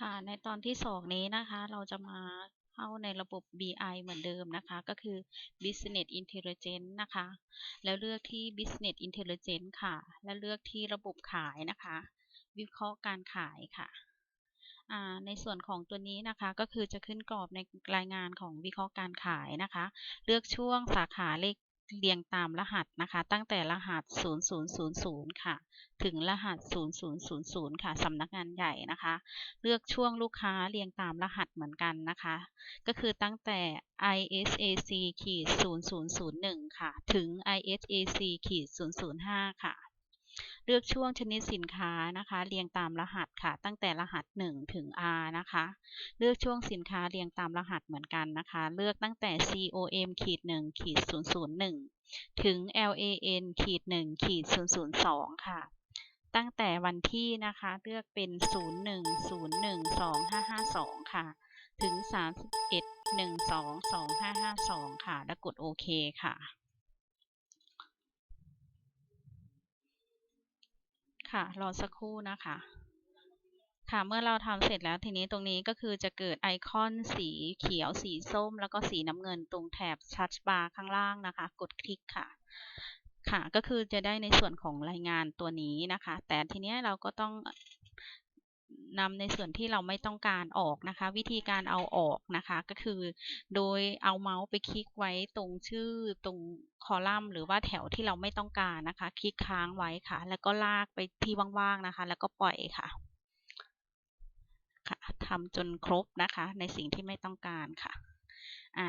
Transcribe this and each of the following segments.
ค่ะในตอนที่ 2 นี้นะคะเราจะมาเข้าในระบบ BI เหมือนเดิมนะคะ ก็คือ Business Intelligence นะคะ แล้วเลือกที่ Business Intelligence ค่ะ แล้วเลือกที่ระบบขายนะคะ วิเคราะห์การขายค่ะในส่วนของตัวนี้นะคะก็คือจะขึ้นกรอบในรายงานของวิเคราะห์การขายนะคะ เลือกช่วงสาขาเลข เรียงตามรหัสนะคะ ตั้งแต่รหัส 0000 ค่ะ ถึงรหัส 0000 ค่ะสำนักงานใหญ่นะคะ เลือกช่วงลูกค้าเรียงตามรหัสเหมือนกันนะคะ ก็คือตั้งแต่ ISAC ขีด0001 ค่ะ ถึง ISAC ขีด005 ค่ะ เลือกช่วงชนิดสินค้านะคะ เรียงตามรหัสค่ะ ตั้งแต่รหัส 1 ถึง R นะคะ เลือกช่วงสินค้าเรียงตามรหัสเหมือนกันนะคะ เลือกตั้งแต่ COM ขีด1ขีด001 ถึง LAN ขีด1ขีด002 ค่ะ ตั้งแต่วันที่นะคะ เลือกเป็น 01012552ค่ะ ถึง 31122552 ค่ะ แล้วกดโอเคค่ะ ค่ะ รอสักครู่นะคะ ค่ะ เมื่อเราทำเสร็จแล้วทีนี้ตรงนี้ก็คือจะเกิดไอคอนสีเขียว สีส้ม แล้วก็สีน้ำเงินตรงแถบชัดบาร์ข้างล่างนะคะ กดคลิกค่ะ ค่ะ ก็คือจะได้ในส่วนของรายงานตัวนี้นะคะ แต่ทีนี้เราก็ต้อง นำในส่วนที่เราไม่ต้องการออกนะคะ วิธีการเอาออกนะคะ ก็คือ โดยเอาเมาส์ไปคลิกไว้ตรงชื่อตรงคอลัมน์ หรือว่าแถวที่เราไม่ต้องการนะคะ คลิกค้างไว้ค่ะ แล้วก็ลากไปที่ว่างๆนะคะ แล้วก็ปล่อยค่ะค่ะทำจนครบนะคะ ในสิ่งที่ไม่ต้องการค่ะ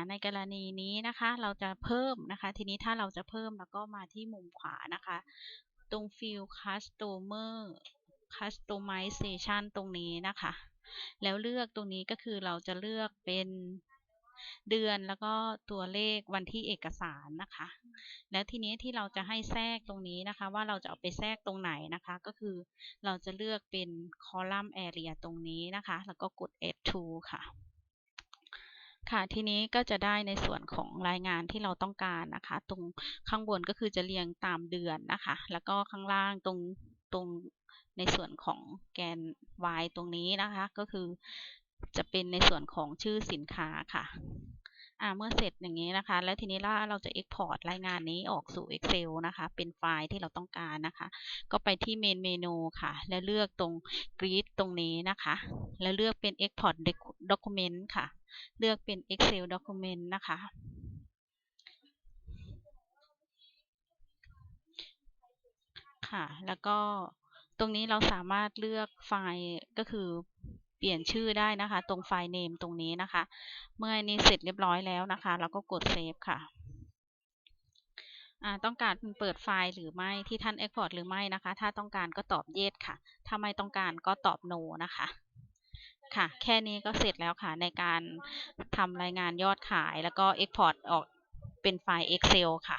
ในกรณีนี้นะคะ เราจะเพิ่มนะคะ ทีนี้ถ้าเราจะเพิ่มแล้วก็มาที่มุมขวานะคะ ตรง Field Customer Customization ตรงนี้นะคะ แล้วเลือกตรงนี้ก็คือเราจะเลือกเป็นเดือนแล้วก็ตัวเลขวันที่เอกสารนะคะ แล้วทีนี้ที่เราจะให้แทรกตรงนี้นะคะ ว่าเราจะเอาไปแทรกตรงไหนนะคะ ก็คือเราจะเลือกเป็น column area ตรงนี้นะคะ แล้วก็กด add to ค่ะ ค่ะทีนี้ก็จะได้ในส่วนของรายงานที่เราต้องการนะคะ ตรงข้างบนก็คือจะเรียงตามเดือนนะคะ แล้วก็ข้างล่างตรงตรง ในส่วนของแกน y ตรงนี้นะคะ ก็คือจะเป็นในส่วนของชื่อสินค้าค่ะอ่าเมื่อเสร็จอย่างนี้นะคะ แล้วทีนี้เราจะ Export รายงานนี้ออกสู่ Excel นะคะ เป็นไฟล์ที่เราต้องการนะคะ ก็ไปที่เมนเมนูค่ะ แล้วเลือกตรง Grid ตรงนี้นะคะ แล้วเลือกเป็น Export Document ค่ะ เลือกเป็น Excel Document นะคะค่ะ แล้วก็ ตรงนี้เราสามารถเลือกไฟล์ก็คือเปลี่ยนชื่อได้นะคะ ตรงไฟล์ name ตรงนี้นะคะ เมื่อนี้เสร็จเรียบร้อยแล้วนะคะ เราก็กดเซฟค่ะต้องการเปิดไฟล์หรือไม่ที่ท่าน Export หรือไม่นะคะ ถ้าต้องการก็ตอบ yes ค่ะ ถ้าไม่ต้องการก็ตอบ no นะคะ ค่ะ แค่นี้ก็เสร็จแล้วค่ะในการทำรายงานยอดขายแล้วก็ Export ออกเป็นไฟล์ Excel ค่ะ